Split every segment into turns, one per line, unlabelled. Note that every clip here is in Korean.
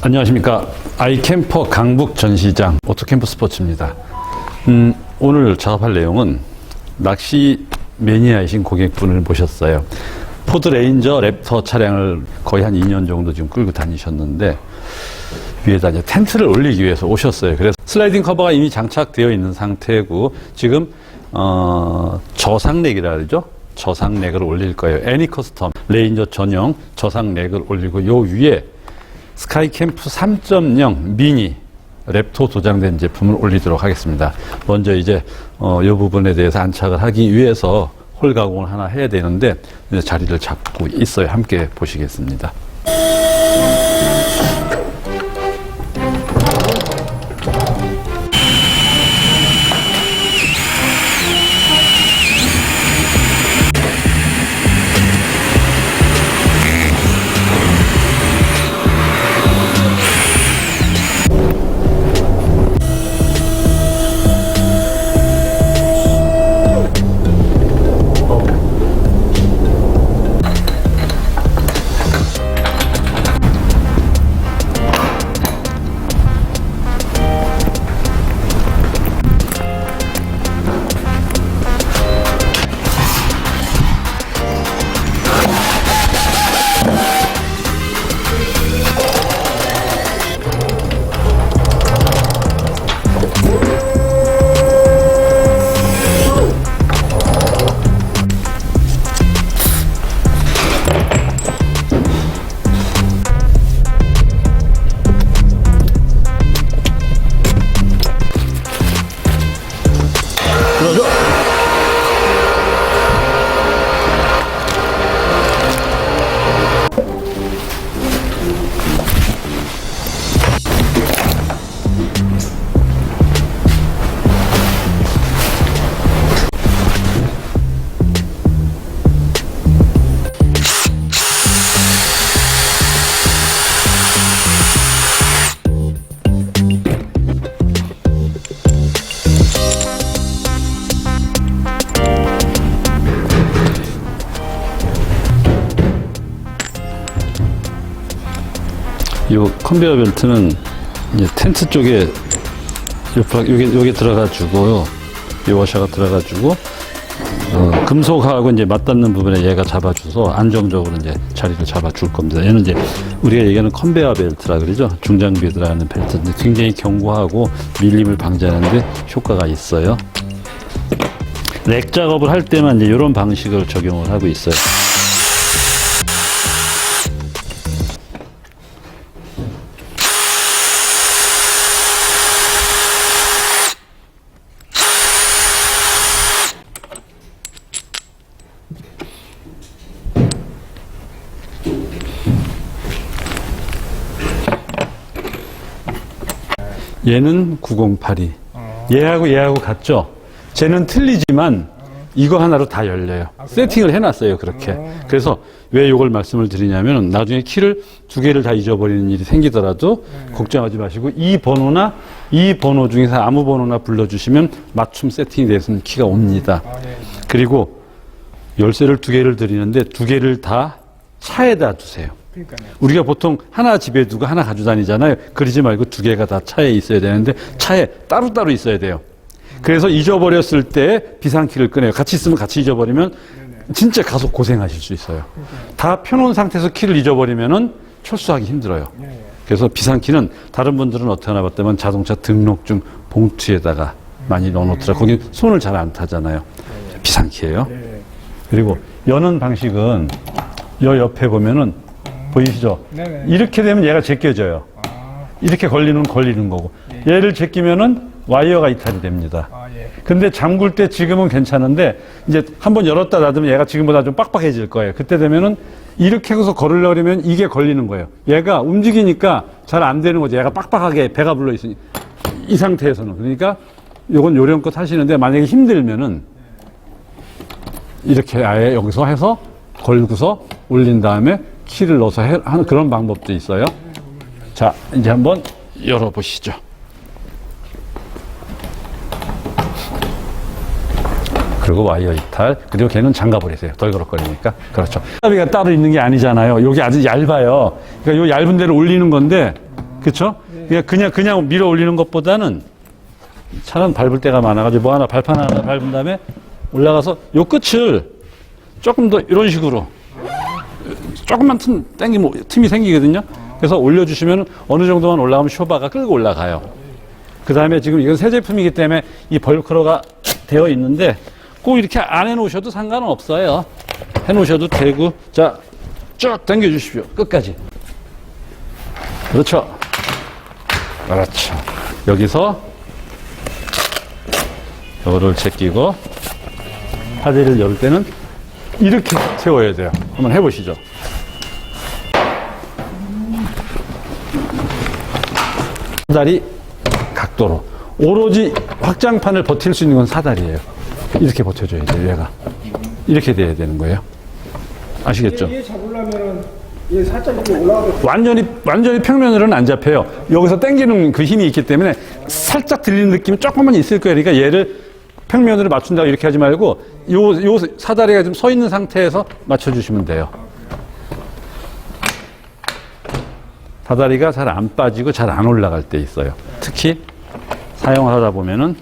안녕하십니까. 아이캠퍼 강북 전시장 오토캠프 스포츠입니다. 음, 오늘 작업할 내용은 낚시 매니아이신 고객분을 모셨어요. 포드 레인저 랩터 차량을 거의 한 2년 정도 지금 끌고 다니셨는데 위에다 이제 텐트를 올리기 위해서 오셨어요. 그래서 슬라이딩 커버가 이미 장착되어 있는 상태고 지금 어, 저상렉이라 그러죠. 저상렉을 올릴 거예요. 애니 커스텀 레인저 전용 저상렉을 올리고 요 위에 스카이캠프 3.0 미니 랩토 도장된 제품을 올리도록 하겠습니다. 먼저 이제 어, 이 부분에 대해서 안착을 하기 위해서 홀 가공을 하나 해야 되는데 자리를 잡고 있어요. 함께 보시겠습니다. 이 컨베이어 벨트는 텐트 쪽에 요게 요게 들어가지고요. 이 워셔가 들어가지고 어, 금속하고 이제 맞닿는 부분에 얘가 잡아줘서 안정적으로 이제 자리를 잡아줄 겁니다. 얘는 이제 우리가 얘기하는 컨베이어 벨트라 그러죠. 중장비에 들어가는 벨트인데 굉장히 견고하고 밀림을 방지하는데 효과가 있어요. 렉 작업을 할 때만 이제 이런 방식을 적용을 하고 있어요. 얘는 908이. 얘하고 얘하고 같죠? 쟤는 틀리지만 이거 하나로 다 열려요. 세팅을 해놨어요, 그렇게. 그래서 왜 이걸 말씀을 드리냐면 나중에 키를 두 개를 다 잊어버리는 일이 생기더라도 걱정하지 마시고 이 번호나 이 번호 중에서 아무 번호나 불러주시면 맞춤 세팅이 돼서 키가 옵니다. 그리고 열쇠를 두 개를 드리는데 두 개를 다 차에다 두세요.
그러니까요.
우리가 보통 하나 집에 두고 하나 가지고 다니잖아요. 그러지 말고 두 개가 다 차에 있어야 되는데 차에 따로따로 있어야 돼요. 그래서 잊어버렸을 때 비상키를 꺼내요. 같이 있으면 같이 잊어버리면 진짜 가속 고생하실 수 있어요. 다 펴놓은 상태에서 키를 잊어버리면은 철수하기 힘들어요.
예, 예.
그래서 비상키는 다른 분들은 어떻게 하나 봤다면 자동차 등록증 봉투에다가 많이 넣어놓더라. 거기 손을 잘 안 타잖아요. 비상키예요.
예.
그리고 여는 방식은 여 옆에 보면은 보이시죠?
네네.
이렇게 되면 얘가 제껴져요.
아,
이렇게 걸리는 걸리는 거고 얘를 제끼면은 와이어가 이탈이 됩니다.
아, 예.
근데 잠글 때 지금은 괜찮은데 이제 한번 열었다 닫으면 얘가 지금보다 좀 빡빡해질 거예요. 그때 되면은 이렇게 해서 걸으려고 그러면 이게 걸리는 거예요. 얘가 움직이니까 잘 안 되는 거죠. 얘가 빡빡하게 배가 불러 있으니 이 상태에서는 그러니까 요건 요령껏 하시는데 만약에 힘들면은 이렇게 아예 여기서 해서 걸고서 올린 다음에 키를 넣어서 해- 하는 그런 방법도 있어요. 자, 이제 한번 열어보시죠. 그리고 와이어 이탈, 그리고 걔는 장가 버리세요. 덜그럭거리니까. 그렇죠. 장갑이가 따로 있는 게 아니잖아요. 여기 아주 얇아요. 그러니까 요 얇은 데를 올리는 건데, 그쵸? 그냥, 그냥, 그냥 밀어 올리는 것보다는 차는 밟을 때가 많아가지고 뭐 하나 발판 하나 밟은 다음에 올라가서 요 끝을 조금 더 이런 식으로 조금만 틈, 땡기면 틈이 생기거든요. 그래서 올려주시면 어느 정도만 올라가면 쇼바가 끌고 올라가요. 그 다음에 지금 이건 새 제품이기 때문에 이 벌크러가 되어 있는데 꼭 이렇게 안 해놓으셔도 상관은 없어요. 해놓으셔도 되고 자 쭉 당겨주십시오. 끝까지. 그렇죠. 그렇죠. 여기서 이거를 제끼고 하대를 열 때는 이렇게 세워야 돼요. 한번 해보시죠. 사다리 각도로 오로지 확장판을 버틸 수 있는 건 사다리예요. 이렇게 버텨줘야 돼요. 얘가 이렇게 돼야 되는 거예요. 아시겠죠?
얘 잡으려면은 얘 살짝 이렇게 올라가도
완전히 완전히 평면으로는 안 잡혀요. 여기서 당기는 그 힘이 있기 때문에 살짝 들리는 느낌이 조금만 있을 거예요. 그러니까 얘를 평면으로 맞춘다고 이렇게 하지 말고 요, 요 사다리가 지금 서 있는 상태에서 맞춰주시면 돼요. 사다리가 잘 안 빠지고 잘 안 올라갈 때 있어요. 특히 사용을 하다 보면은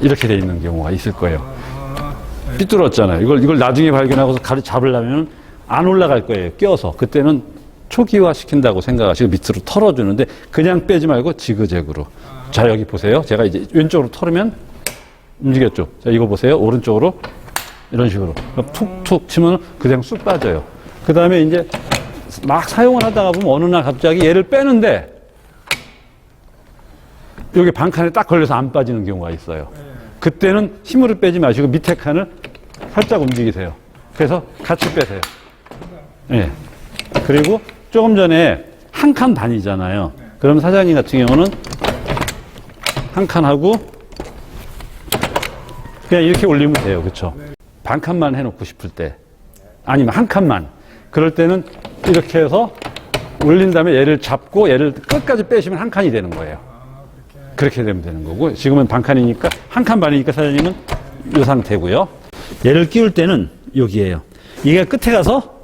이렇게 돼 있는 경우가 있을 거예요. 삐뚤었잖아요. 이걸, 이걸 나중에 발견하고서 가르 잡으려면 안 올라갈 거예요. 껴서. 그때는 초기화 시킨다고 생각하시고 밑으로 털어주는데 그냥 빼지 말고 지그재그로. 자, 여기 보세요. 제가 이제 왼쪽으로 털으면 움직였죠. 자, 이거 보세요. 오른쪽으로 이런 식으로. 툭툭 치면 그냥 쑥 빠져요. 그 다음에 이제 막 사용을 하다가 보면 어느 날 갑자기 얘를 빼는데 여기 반칸에 딱 걸려서 안 빠지는 경우가 있어요. 그때는 힘으로 빼지 마시고 밑에 칸을 살짝 움직이세요. 그래서 같이 빼세요. 예. 그리고 조금 전에 한 칸 반이잖아요. 그럼 사장님 같은 경우는 한 칸 하고 그냥 이렇게 올리면 돼요. 그렇죠? 반 칸만 해놓고 싶을 때 아니면 한 칸만 그럴 때는 이렇게 해서 올린 다음에 얘를 잡고 얘를 끝까지 빼시면 한 칸이 되는 거예요. 그렇게 되면 되는 거고 지금은 반칸이니까 한 칸 반이니까 사장님은 이 상태고요. 얘를 끼울 때는 여기에요. 이게 끝에 가서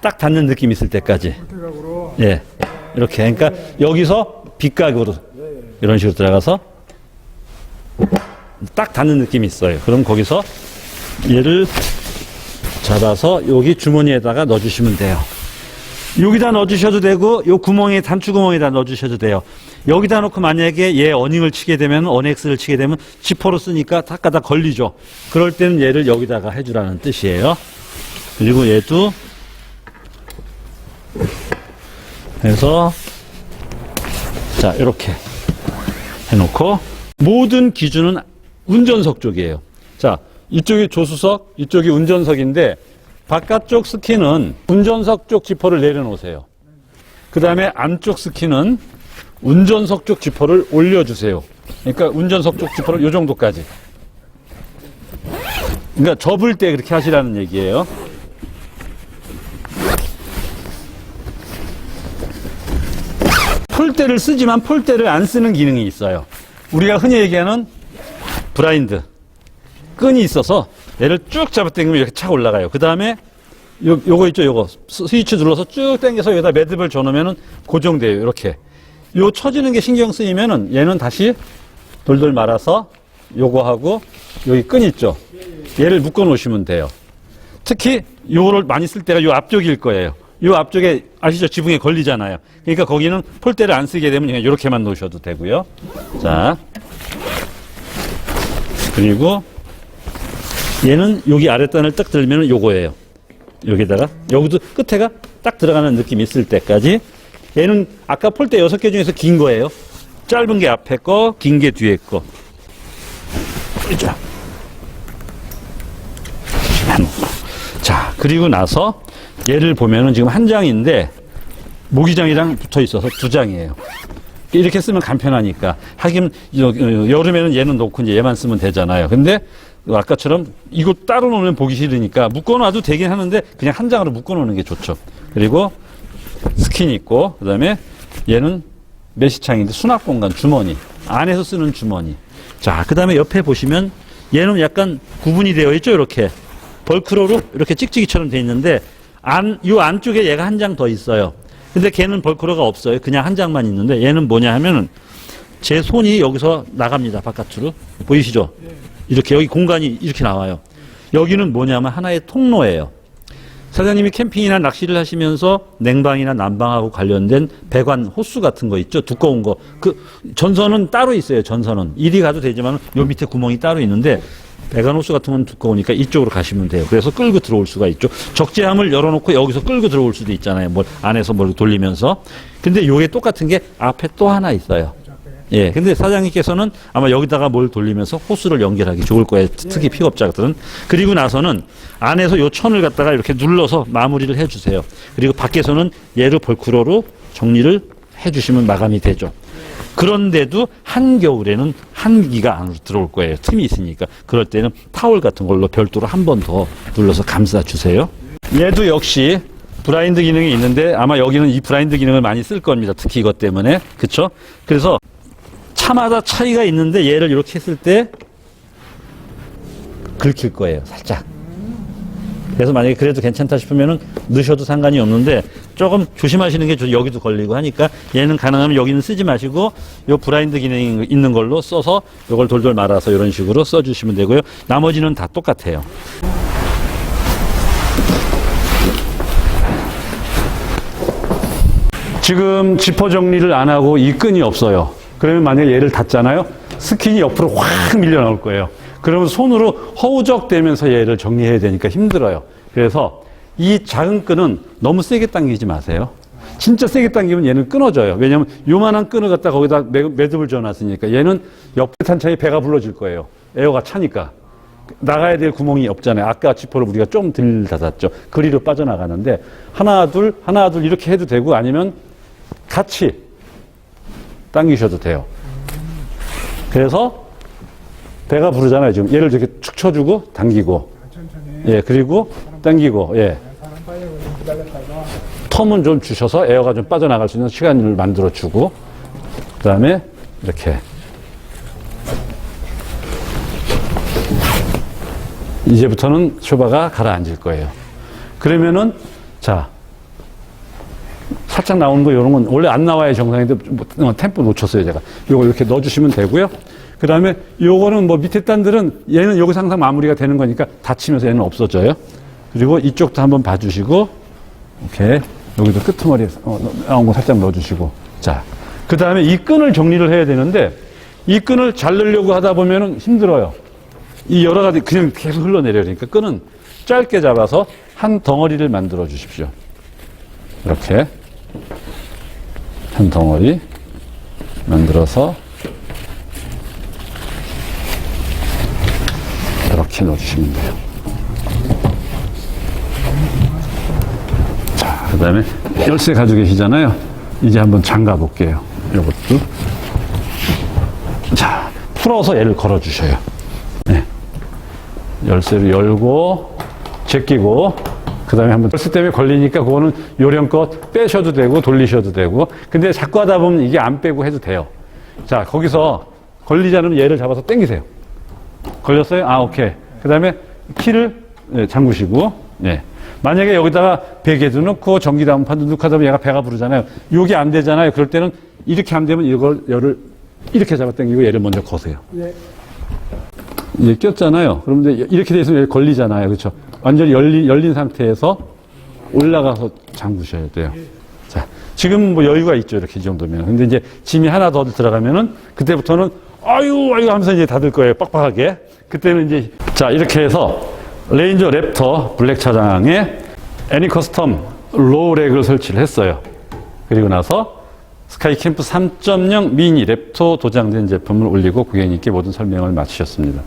딱 닿는 느낌 있을 때까지. 예. 이렇게. 그러니까 여기서 빗각으로 이런 식으로 들어가서 딱 닿는 느낌이 있어요. 그럼 거기서 얘를 잡아서 여기 주머니에다가 넣어주시면 돼요. 여기다 넣어주셔도 되고 요 구멍에 단추 구멍에다 넣어주셔도 돼요. 여기다 놓고 만약에 얘 어닝을 치게 되면 어넥스를 치게 되면 지퍼로 쓰니까 탁가다 걸리죠. 그럴 때는 얘를 여기다가 해주라는 뜻이에요. 그리고 얘도 해서 자 이렇게 해놓고 모든 기준은 운전석 쪽이에요. 자 이쪽이 조수석, 이쪽이 운전석인데 바깥쪽 스키는 운전석 쪽 지퍼를 내려놓으세요. 그 다음에 안쪽 스키는 운전석 쪽 지퍼를 올려주세요. 그러니까 운전석 쪽 지퍼를 이 정도까지. 그러니까 접을 때 그렇게 하시라는 얘기예요. 폴대를 쓰지만 폴대를 안 쓰는 기능이 있어요. 우리가 흔히 얘기하는 브라인드. 끈이 있어서 얘를 쭉 잡아당기면 이렇게 착 올라가요. 그 다음에 요, 요거 있죠, 요거. 스- 스위치 눌러서 쭉 당겨서 여기다 매듭을 줘놓으면 고정돼요. 이렇게. 요 쳐지는 게 신경 쓰이면은 얘는 다시 돌돌 말아서 요거 하고 여기 끈 있죠. 얘를 묶어 놓으시면 돼요. 특히 요거를 많이 쓸 때가 요 앞쪽일 거예요. 요 앞쪽에 아시죠? 지붕에 걸리잖아요. 그러니까 거기는 폴대를 안 쓰게 되면 그냥 이렇게만 놓으셔도 되고요. 자. 그리고 얘는 여기 아랫단을 딱 들면 요거예요. 여기다가 여기도 끝에가 딱 들어가는 느낌이 있을 때까지 얘는 아까 폴대 여섯 개 중에서 긴 거예요. 짧은 게 앞에 거, 긴 게 뒤에 거. 자. 자, 그리고 나서 얘를 보면은 지금 한 장인데 모기장이랑 붙어 있어서 두 장이에요. 이렇게 쓰면 간편하니까. 하긴 여름에는 얘는 놓고 이제 얘만 쓰면 되잖아요. 근데 아까처럼 이거 따로 놓으면 보기 싫으니까 묶어놔도 되긴 하는데 그냥 한 장으로 묶어놓는 게 좋죠. 그리고 스킨 있고 그 다음에 얘는 메시창인데 수납 공간 주머니 안에서 쓰는 주머니. 자, 그 다음에 옆에 보시면 얘는 약간 구분이 되어 있죠. 이렇게 벌크로로 이렇게 찍찍이처럼 돼 있는데 안 요 안쪽에 얘가 한 장 더 있어요.
근데 걔는 벌크러가 없어요. 그냥 한 장만 있는데 얘는 뭐냐 하면은 제 손이 여기서 나갑니다. 바깥으로. 보이시죠? 이렇게 여기 공간이 이렇게 나와요. 여기는 뭐냐면 하나의 통로예요. 사장님이 캠핑이나 낚시를 하시면서 냉방이나 난방하고 관련된 배관 호스 같은 거 있죠? 두꺼운 거. 그 전선은 따로 있어요. 전선은. 이리 가도 되지만 요 밑에 구멍이 따로 있는데 배관 호스 같은 건 두꺼우니까 이쪽으로 가시면 돼요. 그래서 끌고 들어올 수가 있죠. 적재함을 열어놓고 여기서 끌고 들어올 수도 있잖아요. 뭘 안에서 뭘 돌리면서. 근데 요게 똑같은 게 앞에 또 하나 있어요. 예, 근데 사장님께서는 아마 여기다가 뭘 돌리면서 호스를 연결하기 좋을 거예요. 특히 픽업자들은. 그리고 나서는 안에서 요 천을 갖다가 이렇게 눌러서 마무리를 해 주세요. 그리고 밖에서는 얘를 볼크로로 정리를 해 주시면 마감이 되죠. 그런데도 한겨울에는 한기가 안으로 들어올 거예요. 틈이 있으니까. 그럴 때는 타월 같은 걸로 별도로 한 번 더 눌러서 감싸 주세요. 얘도 역시 브라인드 기능이 있는데 아마 여기는 이 브라인드 기능을 많이 쓸 겁니다. 특히 이것 때문에. 그쵸? 그래서 차마다 차이가 있는데 얘를 이렇게 했을 때 긁힐 거예요. 살짝. 그래서 만약에 그래도 괜찮다 싶으면은 넣으셔도 상관이 없는데 조금 조심하시는 게 좋- 여기도 걸리고 하니까 얘는 가능하면 여기는 쓰지 마시고 요 브라인드 기능이 있는 걸로 써서 요걸 돌돌 말아서 이런 식으로 써주시면 되고요. 나머지는 다 똑같아요.
지금 지퍼 정리를 안 하고 이 끈이 없어요. 그러면 만약에 얘를 닫잖아요. 스킨이 옆으로 확 밀려 나올 거예요. 그러면 손으로 허우적대면서 얘를 정리해야 되니까 힘들어요. 그래서 이 작은 끈은 너무 세게 당기지 마세요. 진짜 세게 당기면 얘는 끊어져요. 왜냐하면 요만한 끈을 갖다 거기다 매- 매듭을 지어놨으니까 얘는 옆에 탄창에 배가 불러질 거예요. 에어가 차니까. 나가야 될 구멍이 없잖아요. 아까 지퍼를 우리가 좀 덜 닫았죠. 그리로 빠져나가는데 하나 둘 하나 둘 이렇게 해도 되고 아니면 같이 당기셔도 돼요. 그래서 배가 부르잖아요. 지금 얘를 이렇게 축 쳐주고 당기고 예 그리고 당기고 예 텀은 좀 주셔서 에어가 좀 빠져나갈 수 있는 시간을 만들어 주고 그 다음에 이렇게 이제부터는 쇼바가 가라앉을 거예요. 그러면은 자 살짝 나오는 거 이런 건 원래 안 나와야 정상인데 뭐, 어, 템포 놓쳤어요 제가. 이거 이렇게 넣어주시면 되고요. 그 다음에 요거는 뭐 밑에 단들은 얘는 여기서 항상 마무리가 되는 거니까 닫히면서 얘는 없어져요. 그리고 이쪽도 한번 봐주시고 오케이. 여기도 끄트머리에 어, 나온 거 살짝 넣어주시고. 자, 그 다음에 이 끈을 정리를 해야 되는데 이 끈을 잘 넣으려고 하다 보면은 힘들어요. 이 여러 가지 그냥 계속 흘러내려요. 그러니까 끈은 짧게 잡아서 한 덩어리를 만들어 주십시오. 이렇게 한 덩어리 만들어서 이렇게 넣어주시면 돼요. 자, 그 다음에 열쇠 가지고 계시잖아요. 이제 한번 잠가 볼게요. 이것도. 자, 풀어서 얘를 걸어 주셔요. 네. 열쇠를 열고, 제끼고, 그 다음에 한번 열쇠 때문에 걸리니까 그거는 요령껏 빼셔도 되고, 돌리셔도 되고, 근데 자꾸 하다 보면 이게 안 빼고 해도 돼요. 자, 거기서 걸리지 않으면 얘를 잡아서 당기세요. 걸렸어요? 아, 오케이. 그 다음에 키를 예, 잠그시고, 예. 만약에 여기다가 베개도 넣고 전기 담판도 넣고 하다 보면 얘가 배가 부르잖아요. 요게 안 되잖아요. 그럴 때는 이렇게 안 되면 이걸, 열을 이렇게 잡아 당기고 얘를 먼저 거세요.
예,
이게 꼈잖아요. 그럼 이제 이렇게 돼 있으면 얘 걸리잖아요. 그렇죠? 완전히 열린, 열린 상태에서 올라가서 잠그셔야 돼요. 자, 지금 뭐 여유가 있죠. 이렇게 이 정도면. 근데 이제 짐이 하나 더 들어가면은 그때부터는 아유, 아유 하면서 이제 닫을 거예요. 빡빡하게. 그때는 이제 자, 이렇게 해서 레인저 랩터 블랙 차장에 애니 커스텀 로우 렉을 설치를 했어요. 그리고 나서 스카이 캠프 3.0 미니 랩토 도장된 제품을 올리고 고객님께 모든 설명을 마치셨습니다.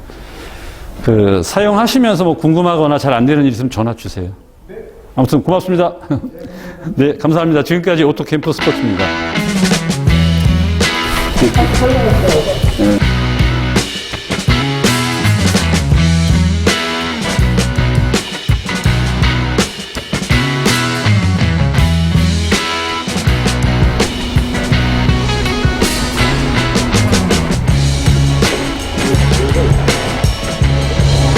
그 사용하시면서 뭐 궁금하거나 잘 안 되는 일 있으면 전화 주세요. 아무튼 고맙습니다. 네, 감사합니다. 지금까지 오토 캠프 스포츠입니다.